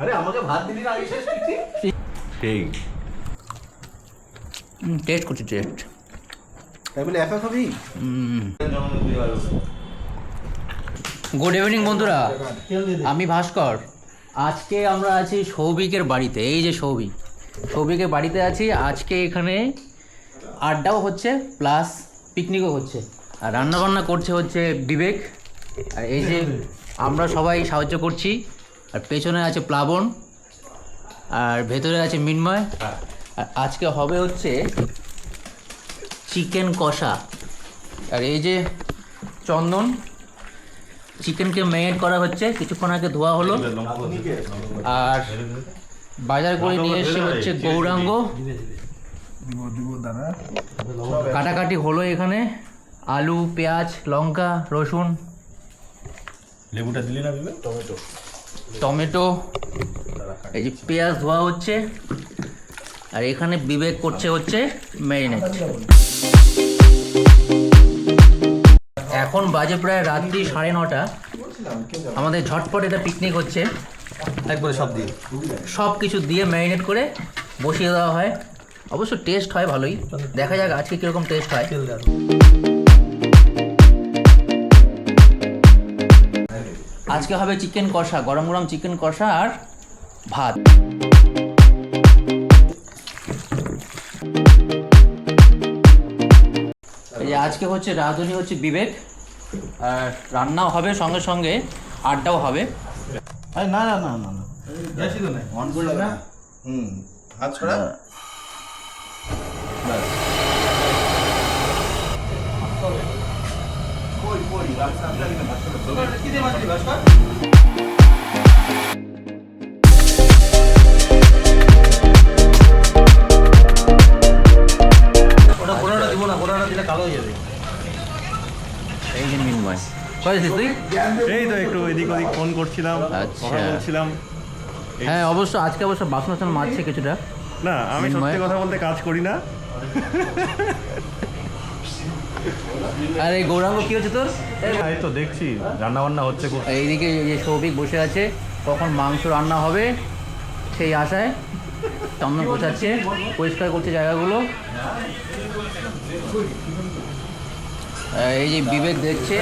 আরে আমাকে ভাত দিলি না আগে শেষ করছি। টেস্ট করছি টেস্ট তাই বলে একা খাবি? গুড ইভিনিং বন্ধুরা। আমি ভাস্কর। আজকে আমরা আছি সৌভিকের বাড়িতে। এই যে সৌভিক। সৌভিকের বাড়িতে আছি। আজকে এখানে আড্ডাও হচ্ছে প্লাস পিকনিকও হচ্ছে। আর রান্নাবান্না করছে হচ্ছে বিবেক। আর এই যে আমরা সবাই সাহায্য করছি, আর পেছনে আছে প্লাবন, আর ভেতরে আছে মিন্ময়। আর আজকে হবে হচ্ছে চিকেন কষা। আর এই যে চন্দন, চিকেনকে ম্যারিনেট করা হচ্ছে, কিছুক্ষণ আগে ধোয়া হলো। আর বাজার করে নিয়ে এসে হচ্ছে গৌরাঙ্গ। কাটাকাটি হলো এখানে। আলু পেঁয়াজ লঙ্কা রসুন। লেবুটা দিলি না টমেটো। টমেটো। এই যে পেঁয়াজ ধোয়া হচ্ছে। আর এখানে বিবেক করছে হচ্ছে ম্যারিনেট। এখন বাজে প্রায় রাত্রি সাড়ে নটা। আমাদের ঝটপট এটা পিকনিক হচ্ছে। একবারে সব দিয়ে। সব কিছু দিয়ে ম্যারিনেট করে বসিয়ে দেওয়া হয়। অবশ্য টেস্ট হয় ভালোই। দেখা যাক আজকে কীরকম টেস্ট হয়। আজকে হবে চিকেন কষা গরম গরম চিকেন কষা আর ভাত। আজকে হচ্ছে রাঁধুনি হচ্ছে বিবেক আর রান্নাও হবে সঙ্গে সঙ্গে আড্ডাও হবে। না না না না না। অন করলে না? হুম হাত ছড়া ব্যাস কই কই রাস্তা আপনার কিনা ভাত করে কি দিয়ে মাছলি ভাস্কর ওটা কোনোটা দিব না কোনোটা দিলে কালো হয়ে যাবে এই তো একটু এদিক ওদিক ফোন করছিলাম আচ্ছা। কথা বলছিলাম হ্যাঁ অবশ্য আজকে অবশ্য বাসন মাজছে কিছুটা না আমি? সত্যি কথা বলতে কাজ করি না আর এই গৌরাঙ্গ কি হচ্ছে তোর? এই তো দেখছি রান্না বান্না হচ্ছে এইদিকে এই যে সৌভিক বসে আছে কখন মাংস রান্না হবে সেই আশায় চন্দন গোছাচ্ছে পরিষ্কার করছে জায়গাগুলো। এই যে বিবেক দেখছে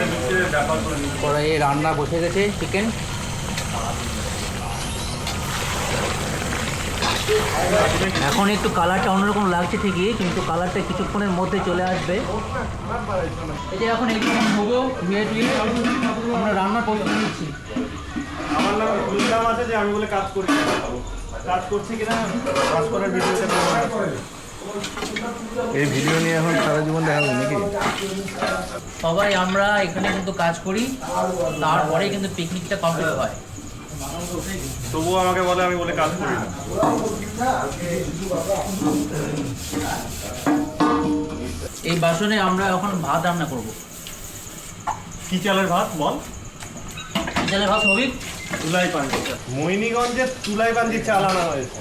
রান্না বসে গেছে চিকেন এখন একটু কালারটা অন্যরকম লাগছে ঠিকই কিন্তু কালারটা কিছুক্ষণের মধ্যে চলে আসবে। এই যে এখন একটু হব ধুয়ে টুয়ে আমরা রান্না করতে নিচ্ছি। আমার নাম আছে যে আমি বলে কাজ করি কাজ করছি কিনা? কাজ করার ভিডিওতে এই ভিডিও নিয়ে এখন সারা জীবন দেখাবো নাকি? সবাই আমরা এখানে কিন্তু কাজ করি তারপরে কিন্তু পিকনিকটা কমপ্লিট হয়। তবুও আমাকে বলে আমি বলে কাজ করি এই বাসনে আমরা এখন ভাত রান্না করব। কি চালের ভাত বল? চালের ভাত হবে তুলাই পাঞ্জি মোহিনীগঞ্জের তুলাই পাঞ্জি চাল আনা হয়েছে।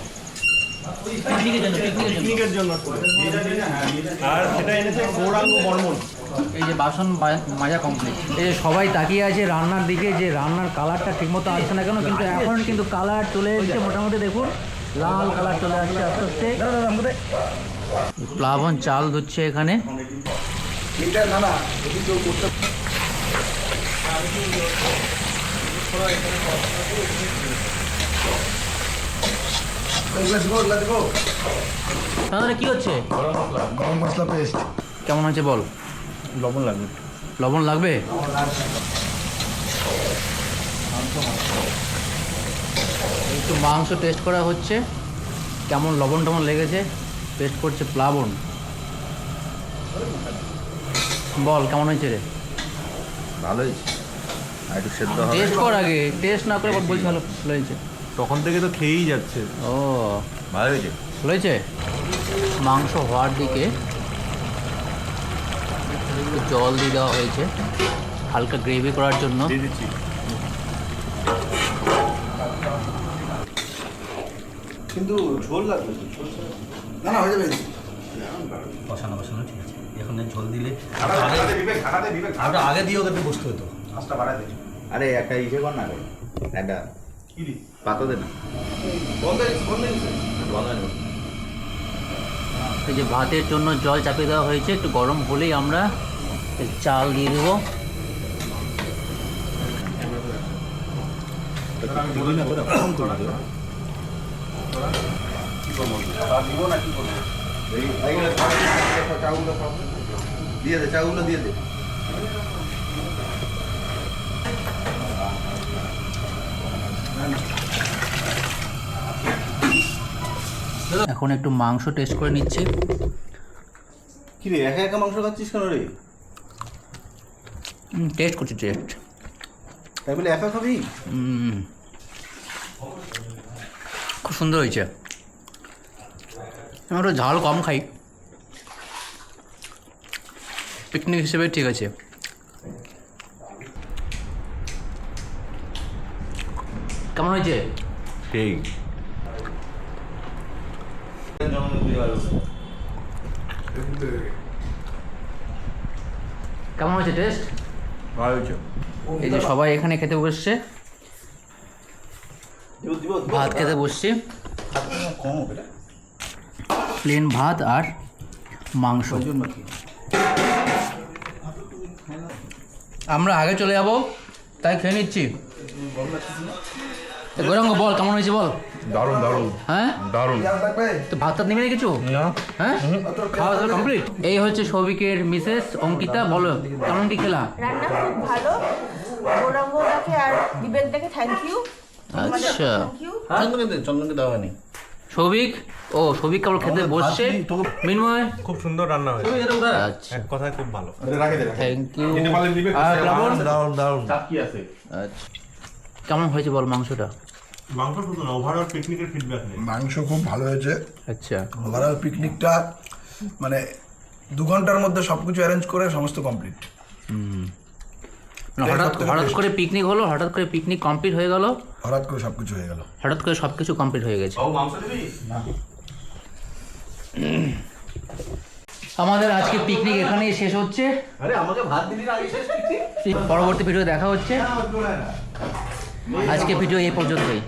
পিকনিকের জন্য পিকনিকের জন্য। পিকনিকের জন্য আর সেটা এনেছে গৌরাঙ্গ বর্মন। এই যে বাসন মাজা কমপ্লিট এই যে সবাই তাকিয়ে আছে রান্নার দিকে যে রান্নার কালারটা ঠিকমতো আসছে না কেন কিন্তু এখন কিন্তু কালার চলে এসেছে মোটামুটি দেখুন। লাল কালার চলে আসছে আস্তে আস্তে। প্লাবন চাল ধুচ্ছে এখানে। তাহলে কি হচ্ছে? গরম মশলা পেস্ট কেমন হচ্ছে বল? লবণ লাগবে। লবণ লাগবে? একটু মাংস টেস্ট করা হচ্ছে। কেমন লবণ টবণ লেগেছে? টেস্ট করছে প্লাবন। বল কেমন হয়েছে রে? ভালো হয়েছে। একটু সেদ্ধ টেস্ট কর আগে। টেস্ট না করে বলছি ভালো ভালো হয়েছে। তখন থেকে তো খেয়েই যাচ্ছে। ও। ভালো হয়েছে? ভালো হয়েছে? মাংস হওয়ার দিকে জল দিয়ে দেওয়া হয়েছে। হালকা গ্রেভি করার জন্য। কিন্তু ঝোল লাগবে না। না হয়ে যাবে। বসানো বসানো ঠিক আছে। এখানে ঝোল দিলে আগে দিয়ে ওদেরকে বসতে হতো। আরে একটা ইসে কর না রে। একটা হয়ে হয়ে হয়ে। এই যে ভাতের জন্য জল চাপিয়ে দেওয়া হয়েছে একটু গরম হলেই আমরা চাল দিয়ে দেবো। দিয়ে দে চাউগুলো দিয়ে দে এখন একটু মাংস টেস্ট করে নিচ্ছি। কি রে একা একা মাংস খাচ্ছিস কেন রে? টেস্ট করছি টেস্ট তাই বলে একা খাবি? খুব সুন্দর হয়েছে। আমি একটু ঝাল কম খাই। পিকনিক হিসেবে ঠিক আছে। কেমন হয়েছে? সেই কেমন হয়েছে টেস্ট ভালো হয়েছে। এই যে সবাই এখানে খেতে বসছে। ভাত খেতে বসছি। প্লেন ভাত আর মাংস। আমরা আগে চলে যাব তাই খেয়ে নিচ্ছি। গৌরাঙ্গ বল কেমন হয়েছে বল? দারুণ দারুণ। হ্যাঁ? দারুণ। তো ভাত টাত নেবে কিছু? না। হ্যাঁ? খাওয়া দাওয়া কমপ্লিট এই হচ্ছে সৌভিকের মিসেস অঙ্কিতা বলো কেমন কি খেলা? রান্না খুব ভালো। গৌরাঙ্গদাকে আর বিবেকদাকে থ্যাংক ইউ আচ্ছা। থ্যাংক ইউ চন্দনকে চন্দনকে দেওয়া হয়নি। সৌভিক? ও সৌভিক কেবল খেতে বসছে। মিনময়? খুব সুন্দর রান্না হয়েছে। আচ্ছা। এক কথায় খুব ভালো। রাখে দে থ্যাংক ইউ আর প্লাবন? দারুণ দারুণ। আচ্ছা। কেমন হয়েছে বল মাংসটা? মাংস শুধু না ওভারঅল পিকনিকের ফিডব্যাক নেই। মাংস খুব ভালো হয়েছে। আচ্ছা। ওভারঅল পিকনিকটা মানে দু ঘণ্টার মধ্যে সব কিছু অ্যারেঞ্জ করে সমস্ত কমপ্লিট হঠাৎ হঠাৎ করে পিকনিক হলো হঠাৎ করে পিকনিক কমপ্লিট হয়ে গেল? হঠাৎ করে সব কিছু হয়ে গেল। হঠাৎ করে সব কিছু কমপ্লিট হয়ে গেছে। আমাদের আজকে পিকনিক এখানেই শেষ হচ্ছে। আরে আমাকে ভাত দিলি না আগে শেষ পরবর্তী ভিডিও দেখা হচ্ছে। আজকে ভিডিও এই পর্যন্তই।